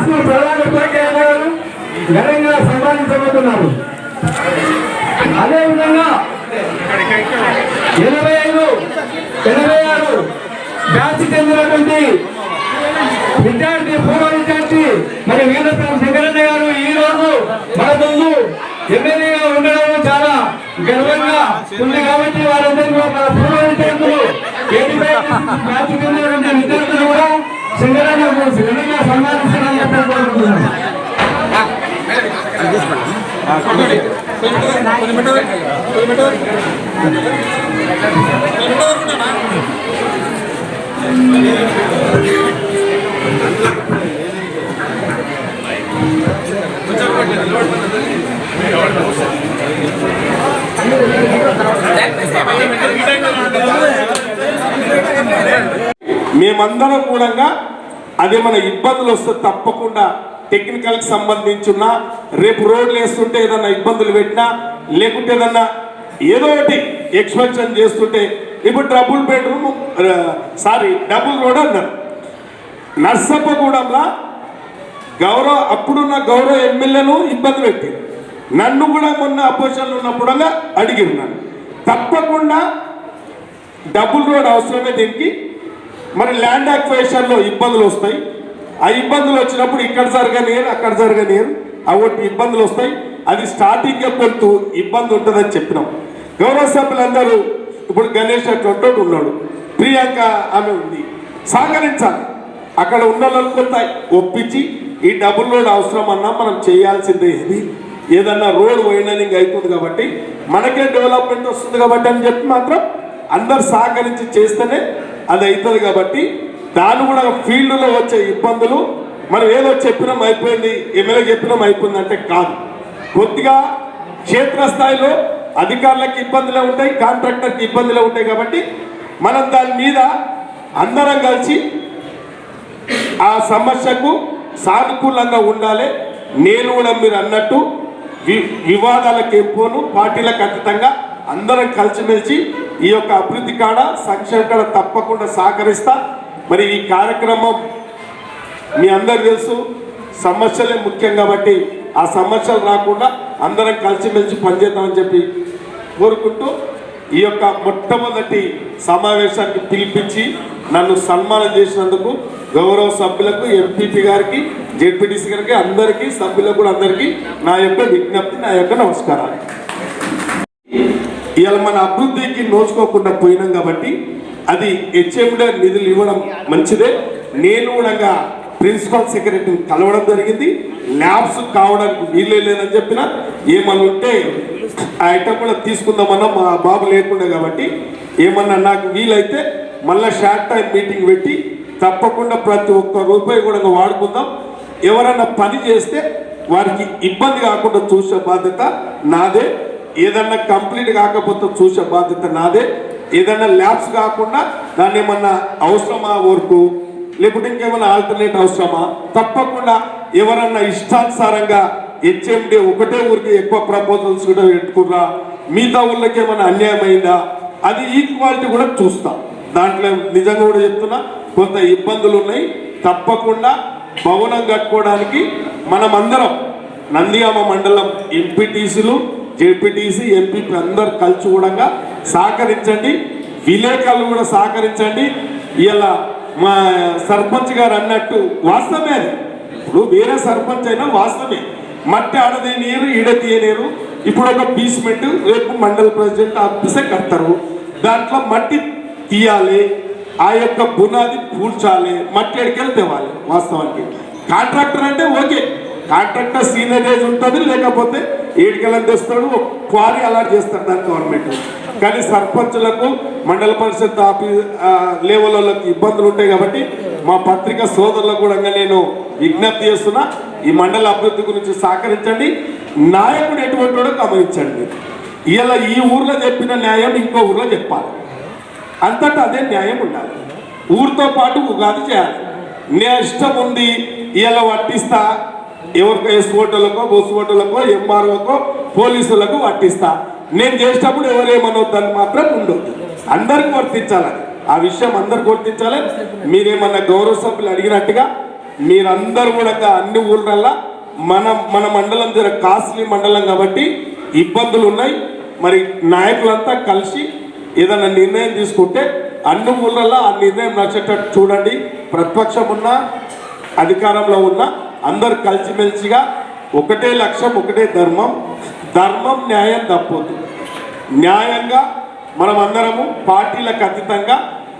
School ప్రధాన ఉపాధ్యాయులు ఘనంగా సన్మానించబోతున్నారు. అదేవిధంగా ఎనభై ఐదు ఎనభై ఆరు బ్యాచ్ చెందినటువంటి విద్యార్థి పూర్వ విద్యార్థి మరి వీరప్రభు శంకరన్న గారు ఈ రోజు మన ముందు ఎమ్మెల్యేగా ఉండడం చాలా గర్వంగా ఉంది కాబట్టి వారందరికీ మన పూర్వ విద్యార్థులు ఎనభై బ్యాచ్ చెందిన శంకరన్న ఘనంగా సన్మానిస్తారని చెప్పి కోరుకుంటున్నాను మేమందరం కూడా అదే మన ఇబ్బందులు వస్తే తప్పకుండా టెక్నికల్కి సంబంధించిన రేపు రోడ్లు వేస్తుంటే ఏదన్నా ఇబ్బందులు పెట్టినా లేకుంటే ఏదన్నా ఏదో ఒకటి ఎక్స్పెన్షన్ చేస్తుంటే ఇప్పుడు double bedroom sorry double road అన్నారు. నర్సప్పగూడెంలో గౌరవ అప్పుడున్న గౌరవ ఎమ్మెల్యేను ఇబ్బంది పెట్టి నన్ను కూడా మొన్న అపోజిషన్లో ఉన్నప్పుడు అడిగి ఉన్నాను తప్పకుండా డబుల్ రోడ్ అవసరమే దీనికి. మరి ల్యాండ్ అక్వేషన్లో ఇబ్బందులు వస్తాయి. ఆ ఇబ్బందులు వచ్చినప్పుడు ఇక్కడ జరగనేరు అక్కడ జరగనేరు అవటి ఇబ్బందులు వస్తాయి. అది స్టార్టింగ్ కొంత ఇబ్బంది ఉంటుందని చెప్పినాం. గౌరవ సభ్యులందరూ ఇప్పుడు గణేష్ అటువంటి ఉన్నాడు. ప్రియాంక ఆమె ఉంది. సహకరించాలి. అక్కడ ఉన్న కొంత ఒప్పించి ఈ డబుల్ రోడ్ అవసరం అన్నా మనం చేయాల్సిందే ఇది ఏదన్నా రోడ్ వైండనింగ్ అవుతుంది కాబట్టి మనకే డెవలప్మెంట్ వస్తుంది కాబట్టి అని చెప్పి మాత్రం అందరు సహకరించి చేస్తేనే అది అవుతుంది కాబట్టి దాన్ని కూడా ఫీల్డ్లో వచ్చే ఇబ్బందులు మనం ఏదో చెప్పినాం అయిపోయింది ఎమ్మెల్యే చెప్పినాం అయిపోయింది అంటే కాదు. కొద్దిగా క్షేత్రస్థాయిలో అధికారులకు ఇబ్బందులే ఉంటాయి కాంట్రాక్టర్కి ఇబ్బందులే ఉంటాయి కాబట్టి మనం దాని మీద అందరం కలిసి ఆ సమస్యకు సానుకూలంగా ఉండాలి. నేను కూడా మీరు అన్నట్టు వి వివాదాలకు ఎక్కువను పార్టీలకు అతీతంగా అందరం కలిసిమెలిసి ఈ యొక్క అభివృద్ధి కాడ సంక్షేమ కాడ తప్పకుండా సహకరిస్తా. మరి ఈ కార్యక్రమం మీ అందరు తెలుసు సమస్యలే ముఖ్యం కాబట్టి ఆ సమస్యలు రాకుండా అందరం కలిసిమెలిసి పనిచేద్దామని చెప్పి కోరుకుంటూ ఈ యొక్క మొట్టమొదటి సమావేశానికి పిలిపించి నన్ను సన్మానం చేసినందుకు గౌరవ సభ్యులకు ఎంపీపీ గారికి జెడ్పీటీసీ గారికి అందరికీ సభ్యులకు కూడా అందరికీ నా యొక్క విజ్ఞప్తి నా యొక్క నమస్కారాలు. ఇవాళ మన అభివృద్ధికి నోచుకోకుండా పోయినాం కాబట్టి అది హెచ్ఎండే నిధులు ఇవ్వడం మంచిదే. నేను కూడా ప్రిన్సిపల్ సెక్రటరీని కలవడం జరిగింది. ల్యాబ్స్ కావడానికి వీళ్ళే లేదని చెప్పిన ఏమన్నా ఉంటే ఆ ఐటమ్ కూడా తీసుకుందామన్నా మా బాబు లేకుండా కాబట్టి ఏమన్నా నాకు వీలైతే మళ్ళీ షార్ట్ టైం మీటింగ్ పెట్టి తప్పకుండా ప్రతి ఒక్క రూపాయి కూడా వాడుకుందాం. ఎవరైనా పని చేస్తే వారికి ఇబ్బంది కాకుండా చూసే బాధ్యత నాదే. ఏదన్నా కంప్లీట్ కాకపోతే చూసే బాధ్యత నాదే. ఏదన్నా ల్యాబ్స్ కాకుండా దాన్ని ఏమన్నా అవసరమా వర్కు? లేకుంటే ఇంకేమైనా ఆల్టర్నేట్ అవసరమా? తప్పకుండా ఎవరన్నా ఇష్టానుసారంగా హెచ్ఎండి ఒకటే ఊరికి ఎక్కువ ప్రపోజల్స్ కూడా పెట్టుకుర్రా? మిగతా ఊళ్ళకి ఏమైనా అన్యాయం అయిందా? అది ఈక్వాలిటీ కూడా చూస్తాం. దాంట్లో నిజంగా కూడా చెప్తున్నా కొంత ఇబ్బందులు ఉన్నాయి. తప్పకుండా భవనం కట్టుకోవడానికి మనమందరం నందిగామ మండలం ఎంపీటీసీలు జెడ్పీటీసీ ఎంపీపీ అందరు కలిసి కూడా సహకరించండి. విలేకరులు కూడా సహకరించండి. ఇలా మా సర్పంచ్ గారు అన్నట్టు వాస్తవమే ఇప్పుడు వేరే సర్పంచ్ అయినా వాస్తవమే. మట్టి ఆడదే ఈడ తీయలేరు ఇప్పుడు ఒక బీస్మెంట్ రేపు మండల ప్రెసిడెంట్ ఆఫీసే కడతారు. దాంట్లో మట్టి తీయాలి. ఆ యొక్క బునాది పూడ్చాలి. మట్టి ఎడికెళ్ళి తేవాలి వాస్తవానికి. కాంట్రాక్టర్ అంటే ఓకే. కాంట్రాక్టర్ సీనియరేజ్ ఉంటుంది లేకపోతే ఏడికెళ్ళని తెస్తాడు క్వారీ అలాట్ చేస్తాడు దాని గవర్నమెంట్. కానీ సర్పంచులకు మండల పరిషత్ ఆఫీస్ లెవెల్ వాళ్ళకి ఇబ్బందులు ఉంటాయి కాబట్టి మా పత్రిక సోదరులకు కూడా నేను విజ్ఞప్తి చేస్తున్నా ఈ మండల అభివృద్ధి గురించి సహకరించండి. నాయకుడు ఎటువంటి వాడో గమనించండి. ఇలా ఈ ఊర్లో చెప్పిన న్యాయం ఇంకో ఊర్లో చెప్పాలి. అంతటా అదే న్యాయం ఉండాలి. ఊరితో పాటు ఉగాది చేయాలి. నే ఇష్టం ఉంది ఇలా వర్తిస్తా ఎవరికో ఎస్ఓటోలకో ఓటర్లకో బొస్ ఎంఆర్ఓకో పోలీసులకు పట్టిస్తా నేను చేసేటప్పుడు ఎవరేమనొద్దని మాత్రం ఉండొద్దు. అందరికి వర్తించాలని ఆ విషయం అందరికి వర్తించాలి మీరేమన్నా గౌరవ సభ్యులు అడిగినట్టుగా మీరందరూ కూడా అన్ని ఊర్లల్లా మన మన మండలం జర కాస్ట్లీ మండలం కాబట్టి ఇబ్బందులు ఉన్నాయి. మరి నాయకులంతా కలిసి ఏదైనా నిర్ణయం తీసుకుంటే అన్ని ఊళ్ళల్లో ఆ నిర్ణయం నచ్చేటట్టు చూడండి. ప్రతిపక్షం ఉన్నా అధికారంలో ఉన్న అందరు కలిసిమెలిసిగా ఒకటే లక్ష్యం ఒకటే ధర్మం. ధర్మం న్యాయం తప్పొద్దు. న్యాయంగా మనం అందరము పార్టీలకు అతీతంగా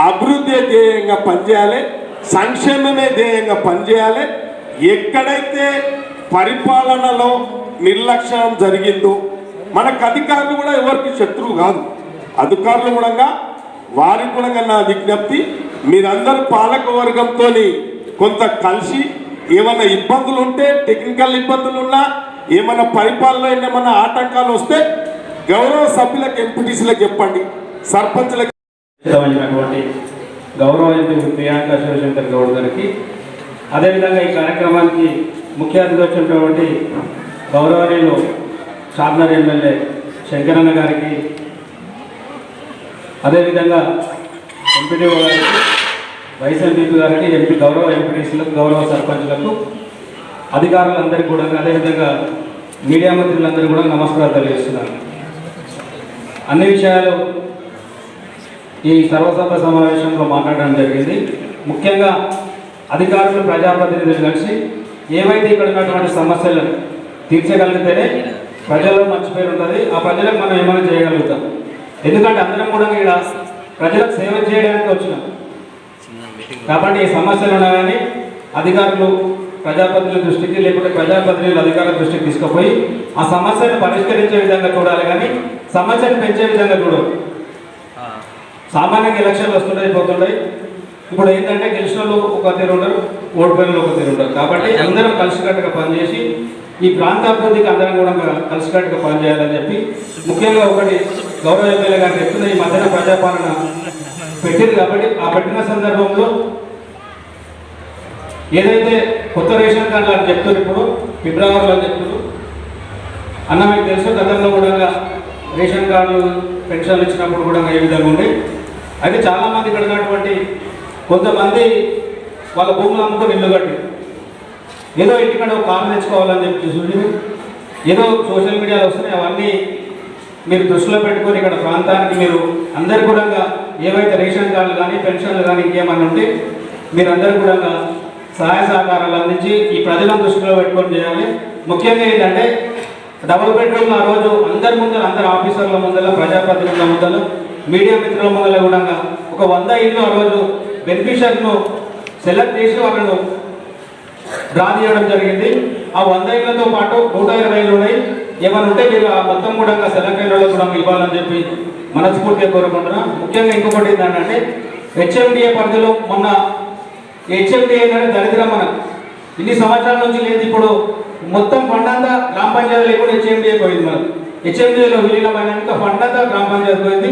అభివృద్ధి ధ్యేయంగా పనిచేయాలి సంక్షేమమే ధ్యేయంగా పనిచేయాలి. ఎక్కడైతే పరిపాలనలో నిర్లక్ష్యం జరిగిందో మనకు అధికారులు కూడా ఎవరికి శత్రువు కాదు. అధికారులు కూడా వారికి కూడా నా విజ్ఞప్తి మీరందరూ పాలకవర్గంతో కొంత కలిసి ఏమైనా ఇబ్బందులు ఉంటే టెక్నికల్ ఇబ్బందులు ఉన్నా ఏమైనా పరిపాలన ఏమైనా ఆటంకాలు వస్తే గౌరవ సభ్యులకు ఎంపీటీసీలకు చెప్పండి. సర్పంచ్లకు సంబంధించినటువంటి గౌరవ ఎంపీ ప్రియాంక శివశంకర్ గౌడ్ గారికి. అదేవిధంగా ఈ కార్యక్రమానికి ముఖ్య అతిథి వచ్చినటువంటి గౌరవనీయులు చార్నర్ ఎమ్మెల్యే శంకరన్న గారికి అదేవిధంగా ఎంపీడీఓ గారికి వైస్ ఎంపీ గారికి ఎంపీ గౌరవ ఎంపీటీసీలకు గౌరవ సర్పంచ్లకు అధికారులందరికీ కూడా అదేవిధంగా మీడియా మంత్రులందరూ కూడా నమస్కారాలు తెలియజేస్తున్నాను. అన్ని విషయాలు ఈ సర్వసభ సమావేశంలో మాట్లాడడం జరిగింది. ముఖ్యంగా అధికారులు ప్రజాప్రతినిధులు కలిసి ఏవైతే ఇక్కడ ఉన్నటువంటి సమస్యలను తీర్చగలిగితేనే ప్రజల్లో మంచి పేరు ఉంటుంది. ఆ ప్రజలకు మనం ఏమైనా చేయగలుగుతాం. ఎందుకంటే అందరం కూడా ఇక్కడ ప్రజలకు సేవ చేయడానికి వచ్చినాం. కాబట్టి ఈ సమస్యలు ఉన్నా కానీ అధికారులు ప్రజాప్రతినిధుల దృష్టికి లేకుంటే ప్రజాప్రతినిధులు అధికారుల దృష్టికి తీసుకుపోయి ఆ సమస్యను పరిష్కరించే విధంగా చూడాలి కానీ సమస్యను పెంచే విధంగా చూడదు సామాన్యంగా ఎలక్షన్లు వస్తుంటాయి పోతుంటాయి. ఇప్పుడు ఏంటంటే గెలిచిన వాళ్ళు ఒక తీరు ఉండరు ఓడిపోయిన ఒక తీరు ఉండరు. కాబట్టి అందరం కలిసికట్టుగా పనిచేసి ఈ ప్రాంతాభివృద్ధికి అందరం కూడా కలిసికట్టుగా పనిచేయాలని చెప్పి ముఖ్యంగా ఒకటి గౌరవ ఎమ్మెల్యే గారు చెప్తున్న ఈ మధ్యన ప్రజాపాలన పెట్టింది కాబట్టి ఆ పెట్టిన సందర్భంలో ఏదైతే కొత్త రేషన్ కార్డులు అని చెప్తారు ఇప్పుడు ఫిబ్రవరిలో అని చెప్తున్నారు అన్న మీకు తెలుసు గతంలో కూడా రేషన్ కార్డులు పెన్షన్లు ఇచ్చినప్పుడు కూడా ఏ విధంగా ఉండే. అయితే చాలామంది ఇక్కడ ఉన్నటువంటి కొంతమంది వాళ్ళ భూములు అమ్ముకొని ఇల్లు కట్టి ఏదో ఇంటికాడ ఒక కారు తెచ్చుకోవాలని చెప్పి చూసి ఏదో సోషల్ మీడియాలో వస్తున్నాయి అవన్నీ మీరు దృష్టిలో పెట్టుకొని ఇక్కడ ప్రాంతానికి మీరు అందరు కూడా ఏవైతే రేషన్ కార్డులు కానీ పెన్షన్లు కానీ ఇంకేమన్నా ఉంటే మీరు అందరు కూడా సహాయ సహకారాలు అందించి ఈ ప్రజలను దృష్టిలో పెట్టుకొని చేయాలి. ముఖ్యంగా ఏంటంటే డబుల్ బెడ్రూమ్ ఆ రోజు అందరి ముందర అందరు ఆఫీసర్ల ముందర ప్రజాప్రతినిధుల ముందర మీడియా మిత్రుల ముందర కూడా ఒక వంద ఇల్లు ఆ రోజు బెనిఫిషియర్ను సెలెక్ట్ చేసి వాళ్ళను డ్రా చేయడం జరిగింది. ఆ వంద ఇళ్ళతో పాటు నూట ఇరవై ఇళ్ళు ఉన్నాయి. ఏమైనా ఉంటే మీరు ఆ మొత్తం కూడా సెలెక్ట్ అయిన వాళ్ళకి కూడా ఇవ్వాలని చెప్పి మనస్ఫూర్తిగా కోరుకుంటున్నా. ముఖ్యంగా ఇంకొకటి ఏంటంటే హెచ్ఎండిఏ పరిధిలో మొన్న హెచ్ఎండి ఏంటంటే దరిద్రం మనం. ఇన్ని సంవత్సరాల నుంచి లేదు ఇప్పుడు. మొత్తం ఫండ్ అంతా గ్రామ పంచాయతీ లేకుండా హెచ్ఎండిఏ పోయింది మనం హెచ్ఎండిఏలో విలీనమైనాక ఫండ్ అంతా గ్రామ పంచాయతీ పోయింది.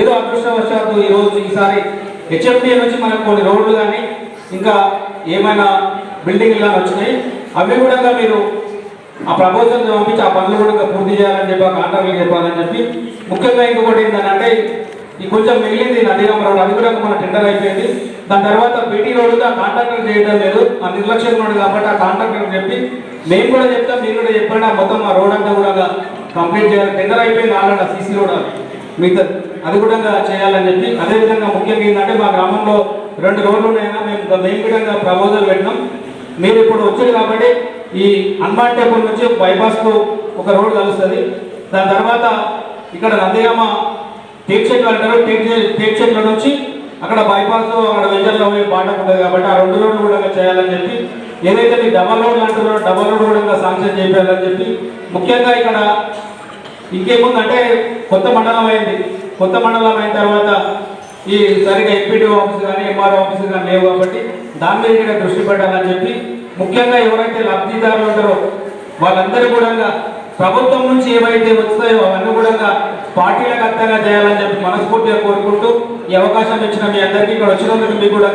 ఏదో అదృష్టవశాత్తు ఈ రోజు ఈసారి హెచ్ఎండిఏ నుంచి మనకు కొన్ని రోడ్లు కానీ ఇంకా ఏమైనా బిల్డింగ్లు కానీ వచ్చినాయి. అవి కూడా మీరు ఆ ప్రపోజల్ పంపించి ఆ పనులు కూడా పూర్తి చేయాలని చెప్పి ఆ కాంట్రాక్ట్లు చెప్పాలని చెప్పి. ముఖ్యంగా ఇంకొకటి ఏంటంటే ఈ కొంచెం మిగిలింది నదిగం అది కూడా మన టెండర్ అయిపోయింది. దాని తర్వాత బీటీ రోడ్ ఆ కాంట్రాక్టర్ చేయడం లేదు. ఆ నిర్లక్ష్యం రోడ్ కాబట్టి ఆ కాంట్రాక్టర్ చెప్పి మేము కూడా చెప్తాం మీరు కూడా చెప్పండి. ఆ మొత్తం ఆ రోడ్ అంతా కూడా కంప్లీట్ చేయాలి. టెండర్ అయిపోయింది ఆల్రెడీ సీసీ రోడ్ మిగతా అది కూడా చేయాలని చెప్పి అదేవిధంగా ముఖ్యంగా ఏంటంటే మా గ్రామంలో రెండు రోడ్లు ఉన్నాయన్నా మేము మేము కూడా ప్రపోజల్ పెట్టినాం. మీరు ఇప్పుడు వచ్చారు కాబట్టి ఈ హనుమాన్ టెంపుల్ నుంచి బైపాస్కు ఒక రోడ్ కలుస్తుంది. దాని తర్వాత ఇక్కడ నందిగామ టేక్ చెట్లు అంటారు. టేక్ టేక్ చెట్ల నుంచి అక్కడ బైపాస్ అక్కడ వెంచర్లో పోయి బాట ఉంటుంది కాబట్టి ఆ రెండు రోడ్లు కూడా చేయాలని చెప్పి ఏదైతే మీ డబల్ రోడ్లు అంటున్నారో డబల్ రోడ్ కూడా శాంక్షన్ చేయాలని చెప్పి ముఖ్యంగా ఇక్కడ ఇంకేముందంటే కొత్త మండలం అయింది. కొత్త మండలం అయిన తర్వాత ఈ సరిగ్గా ఎంపీడీ ఆఫీస్ కానీ ఎంఆర్ఓ ఆఫీస్ కానీ లేవు కాబట్టి దాని మీద ఇక్కడ దృష్టి పెట్టాలని చెప్పి ముఖ్యంగా ఎవరైతే లబ్ధిదారులు ఉంటారో వాళ్ళందరూ కూడా ప్రభుత్వం నుంచి ఏవైతే వస్తాయో అవన్నీ కూడా పార్టీలకు అర్థంగా చేయాలని చెప్పి మనస్ఫూర్తిగా కోరుకుంటూ ఈ అవకాశం ఇచ్చిన మీ అందరికీ ఇక్కడ వచ్చినందుకు మీకు కూడా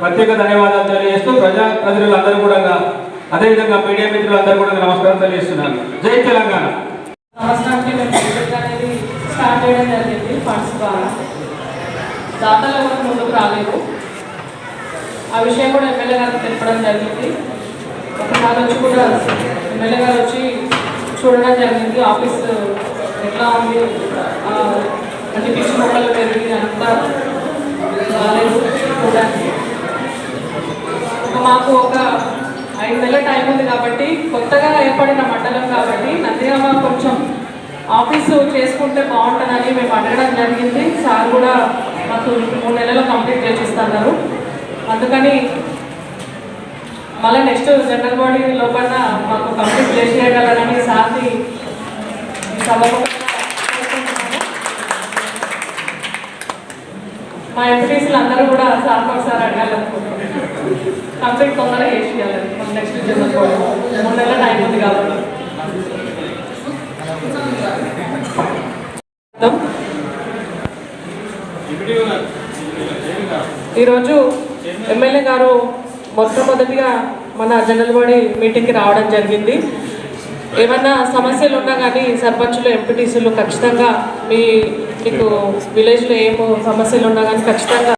ప్రత్యేక ధన్యవాదాలు తెలియజేస్తూ ప్రజా ప్రజలందరూ కూడా అదేవిధంగా మీడియా మిత్రులందరూ కూడా నమస్కారం తెలియజేస్తున్నాను జై తెలంగాణ. సంవత్సరానికి మేము ప్రాజెక్ట్ అనేది స్టార్ట్ చేయడం జరిగింది ఫండ్స్ ద్వారా. దాతలు ఎవరు ముందుకు రాలేదు. ఆ విషయం కూడా ఎమ్మెల్యే గారికి తెలపడం జరిగింది. ఒకసారి వచ్చి కూడా ఎమ్మెల్యే గారు వచ్చి చూడడం జరిగింది. ఆఫీస్ ఎట్లా ఉంది? ఆ, అంటే పిచ్చి మొక్కలు పెరిగి అంతా బాగాలేదు చూడడానికి. మాకు ఒక ఐదు నెలల టైం ఉంది కాబట్టి కొత్తగా ఏర్పడిన మండలం కాబట్టి నందిగామ కొంచెం ఆఫీసు చేసుకుంటే బాగుంటుందని మేము అడగడం జరిగింది. సార్ కూడా మాకు మూడు నెలలు కంప్లీట్ చేసిస్తున్నారు అందుకని మళ్ళీ నెక్స్ట్ జనరల్ బాడీ లోపల మాకు కంప్లీట్ చేసేయగలరని సార్ని ఈ సభాముఖంగా కోరుకుంటున్నాను. మా ఎంపీటీసీలు అందరూ కూడా సార్ ఒకసారి అడగాలనుకుంటున్నాను కంప్లీట్ తొందరగా చేసి మన నెక్స్ట్ జనరల్ బాడీ. మూడు నెలల టైం ఉంది కాబట్టి. ఈరోజు ఎమ్మెల్యే గారు మొట్టమొదటిగా మన జనరల్ బాడీ మీటింగ్కి రావడం జరిగింది. ఏమన్నా సమస్యలు ఉన్నా కానీ సర్పంచులు ఎంపీటీసీలు ఖచ్చితంగా మీ మీకు విలేజ్లో ఏమో సమస్యలు ఉన్నా కానీ ఖచ్చితంగా